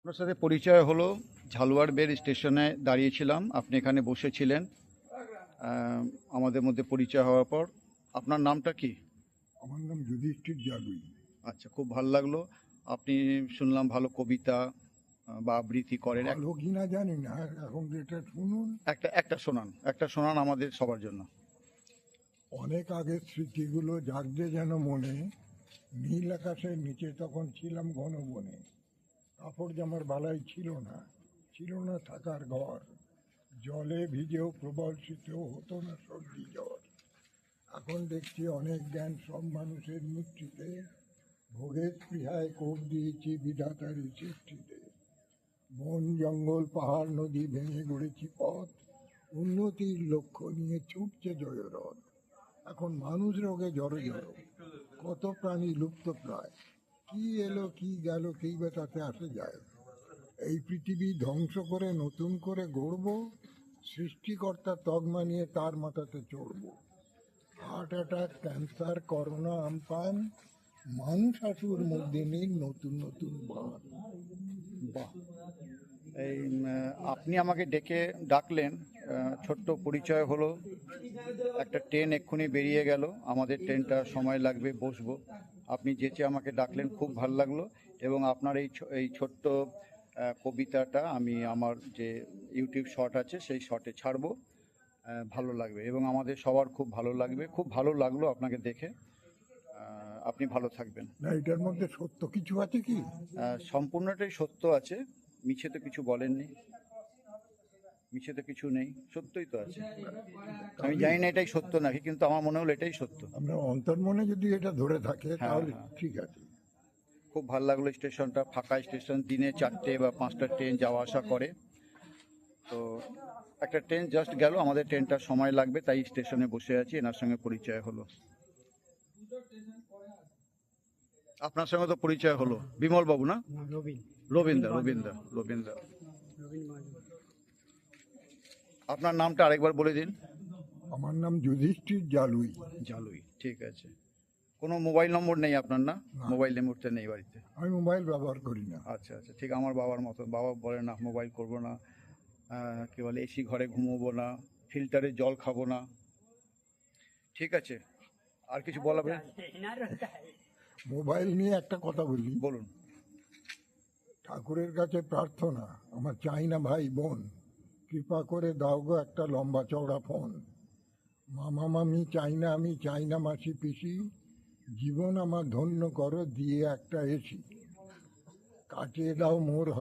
আপনার সাথে পরিচয় হলো ঝালুয়ার বের স্টেশনে দাঁড়িয়েছিলাম আপনি এখানে বসেছিলেন আমাদের মধ্যে পরিচয় হওয়ার পর। আপনার নামটা কি? আমার নাম যুধিষ্ঠির জাদুই। আচ্ছা খুব ভালো লাগল। আপনি শুনলাম ভালো কবিতা বা আবৃত্তি করেন। ভালো কিনা জানি না এখন যেটা শুনুন। একটা একটা শোনান একটা শোনান আমাদের সবার জন্য। অনেক আগের স্মৃতিগুলো জাগছে যেন মনে নীল আকাশের নিচে তখন ছিলাম ঘন বনে। কাপড় জামার বালাই ছিল না ছিল না থাকার ঘর। জলে ভিজেও প্রবল শীতেও হতো না সর্দি জ্বর। এখন দেখছি অনেক জ্ঞান সব মানুষের মুক্তিতে। ভোগের স্পৃহায় কোপ দিয়েছি বিধাতার সৃষ্টিতে। বন, জঙ্গল, পাহাড়, নদী ভেঙে গড়েছি পথ। উন্নতির লক্ষ্য নিয়ে ছুটছে জয়রথ। এখন মানুষ রোগে জড়ো জড়ো। কত প্রাণী লুপ্ত প্রায়। কি এলো, কি গেল, কেই বা তাতে আসে যায়। এই পৃথিবী ধ্বংস করে, নতুন করে গড়ব, সৃষ্টিকর্তা তগমা নিয়ে তার মাথাতে চড়ব। Heart attack, cancer, corona Amphan মানুষ হাঁটুর মধ্যে নেই নতুন নতুন বান বাহ এই আপনি আমাকে ডেকে ডাকলেন ছোট্ট পরিচয় হলো। একটা ট্রেন এক্ষুনি বেরিয়ে গেল। আমাদের ট্রেনটা সময় লাগবে, বসবো। আপনি যেচে আমাকে ডাকলেন খুব ভালো লাগল এবং আপনার এই এই ছোট্ট কবিতাটা আমি আমার যে ইউটিউব শর্ট আছে সেই শর্টে ছাড়বো। ভালো লাগবে এবং আমাদের সবার খুব ভালো লাগবে। খুব ভালো লাগল আপনাকে দেখে। আপনি ভালো থাকবেন। না এটার মধ্যে সত্য কিছু আছে কি? সম্পূর্ণটাই সত্য আছে। মিছে তো কিছু বলেননি। মিছে তো কিছু নেই সত্যই তো আছে। আমি জানি না এটাই সত্য নাকি কিন্তু আমার মনে হলো এটাই সত্য। আমরা অন্তর্মনে যদি এটা ধরে থাকে হ্যাঁ, তাহলে। ঠিক আছে। খুব ভালো লাগল স্টেশনটা ফাঁকা স্টেশন দিনে চারটে বা পাঁচটা ট্রেন যাওয়া আসা করে। তো একটা ট্রেন জাস্ট গেল আমাদের ট্রেনটা সময় লাগবে তাই স্টেশনে বসে আছি এনার সঙ্গে পরিচয় হলো। আপনার সঙ্গে তো পরিচয় হলো। বিমল বাবু না? রবিন। রবীন্দ্র রবীন্দ্র রবীন্দ্র। রবিন মাঝি আপনার নামটা আরেকবার বলে দিন। আমার নাম যুধিষ্ঠির জালুই। জালুই ঠিক আছে। কোনো মোবাইল নম্বর নেই আপনার না? মোবাইল নম্বরটা নেই বাড়িতে? আমি মোবাইল ব্যবহার করি না। আচ্ছা আচ্ছা ঠিক আমার বাবার মতো। বাবা বলে না মোবাইল করব না কি বলে এসি ঘরে ঘুমোবো না ফিল্টারে জল খাব না। ঠিক আছে আর কিছু বলাবে মোবাইল নিয়ে একটা কথা বলি। বলুন। ঠাকুরের কাছে প্রার্থনা আমার চাই না ভাই বোন। কৃপা করে দাও গো একটা লম্বা চওড়া ফোন মামা মামি চাই না, আমি চাই না, মাসি, পিসি। জীবন আমার ধন্য করো, দিয়ে একটা এসি। কাটিয়ে দাও মোর